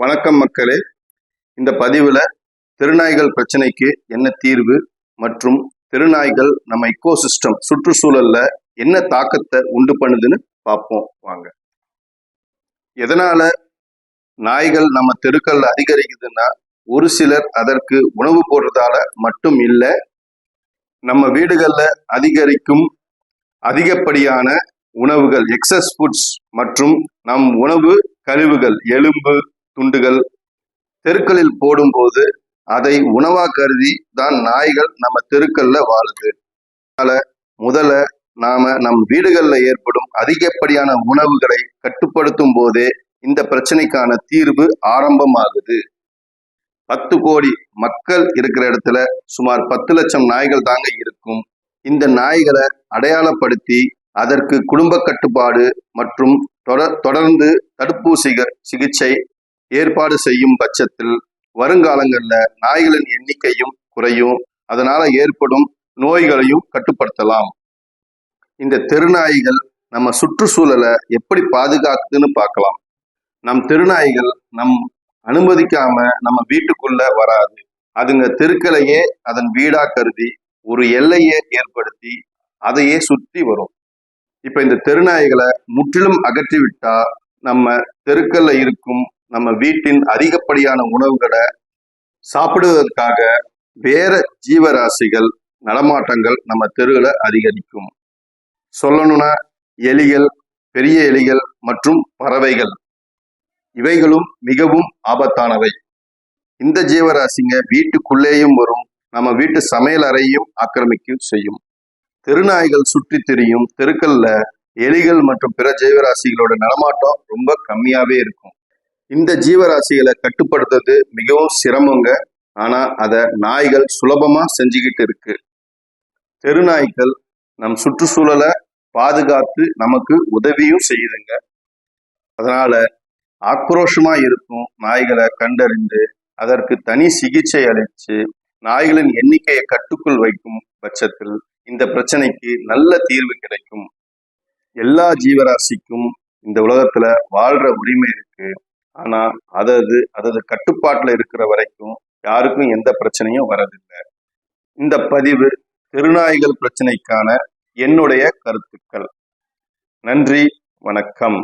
வணக்கம் மக்களே. இந்த பதிவில் தெருநாய்கள் பிரச்சனைக்கு என்ன தீர்வு மற்றும் தெருநாய்கள் நம்ம இக்கோசிஸ்டம் சுற்றுச்சூழல்ல என்ன தாக்கத்தை உண்டு பண்ணுதுன்னு பார்ப்போம் வாங்க. எதனால நாய்கள் நம்ம தெருக்கல்ல அதிகரிக்குதுன்னா ஒரு சிலர் அதற்கு உணவு போடுறதால மட்டும் இல்லை நம்ம வீடுகளில் அதிகரிக்கும் அதிகப்படியான உணவுகள் எக்ஸஸ் ஃபுட்ஸ் மற்றும் நம் உணவு கழிவுகள் எலும்பு துண்டுகள் தெருக்களில் போடும்போது அதை உணவா கருதி தான் நாய்கள் நம்ம தெருக்கள்ல வாழுது. அதனால முதல்ல நாம நம் வீடுகளில் ஏற்படும் அதிகப்படியான உணவுகளை கட்டுப்படுத்தும் போதே இந்த பிரச்சனைக்கான தீர்வு ஆரம்பமாகுது. பத்து கோடி மக்கள் இருக்கிற இடத்துல சுமார் பத்து லட்சம் நாய்கள் தாங்க இருக்கும். இந்த நாய்களை அடையாளப்படுத்தி அதற்கு குடும்ப கட்டுப்பாடு மற்றும் தொடர் தொடர்ந்து தடுப்பூசிகள் சிகிச்சை ஏற்பாடு செய்யும் பட்சத்தில் வருங்காலங்களில் நாய்களின் எண்ணிக்கையும் குறையும். அதனால ஏற்படும் நோய்களையும் கட்டுப்படுத்தலாம். இந்த தெருநாய்கள் நம்ம சுற்றுச்சூழலை எப்படி பாதுகாக்குதுன்னு பார்க்கலாம். நம் தெருநாய்கள் நம் அனுமதிக்காம நம்ம வீட்டுக்குள்ள வராது. அதுங்க தெருக்களையே அதன் வீடா கருதி ஒரு எல்லையை ஏற்படுத்தி அதையே சுற்றி வரும். இப்ப இந்த தெருநாய்களை முற்றிலும் அகற்றிவிட்டா நம்ம தெருக்கல்ல இருக்கும் நம்ம வீட்டின் அதிகப்படியான உணவுகளை சாப்பிடுவதற்காக வேற ஜீவராசிகள் நடமாட்டங்கள் நம்ம தெருவில் அதிகரிக்கும். சொல்லணும்னா எலிகள் பெரிய எலிகள் மற்றும் பறவைகள். இவைகளும் மிகவும் ஆபத்தானவை. இந்த ஜீவராசிங்க வீட்டுக்குள்ளேயும் வரும் நம்ம வீட்டு சமையல் அறையும் ஆக்கிரமிக்கும் செய்யும். தெருநாய்கள் சுற்றி திரியும் தெருக்கல்ல எலிகள் மற்றும் பிற ஜீவராசிகளோட நடமாட்டம் ரொம்ப கம்மியாவே இருக்கும். இந்த ஜீவராசிகளை கட்டுப்படுத்துறது மிகவும் சிரமங்க. ஆனா அதை நாய்கள் சுலபமா செஞ்சுக்கிட்டு இருக்கு. தெருநாய்கள் நம் சுற்றுச்சூழலை பாதுகாத்து நமக்கு உதவியும் செய்யுதுங்க. அதனால ஆக்ரோஷமா இருக்கும் நாய்களை கண்டறிந்து அதற்கு தனி சிகிச்சை அளித்து நாய்களின் எண்ணிக்கையை கட்டுக்குள் வைக்கும் பட்சத்தில் இந்த பிரச்சனைக்கு நல்ல தீர்வு கிடைக்கும். எல்லா ஜீவராசிக்கும் இந்த உலகத்துல வாழ்ற உரிமை இருக்கு. ஆனா அதது அதது கட்டுப்பாட்டுல இருக்கிற வரைக்கும் யாருக்கும் எந்த பிரச்சனையும் வரதில்லை. இந்த பதிவு தெருநாய்கள் பிரச்சனைக்கான என்னுடைய கருத்துக்கள். நன்றி வணக்கம்.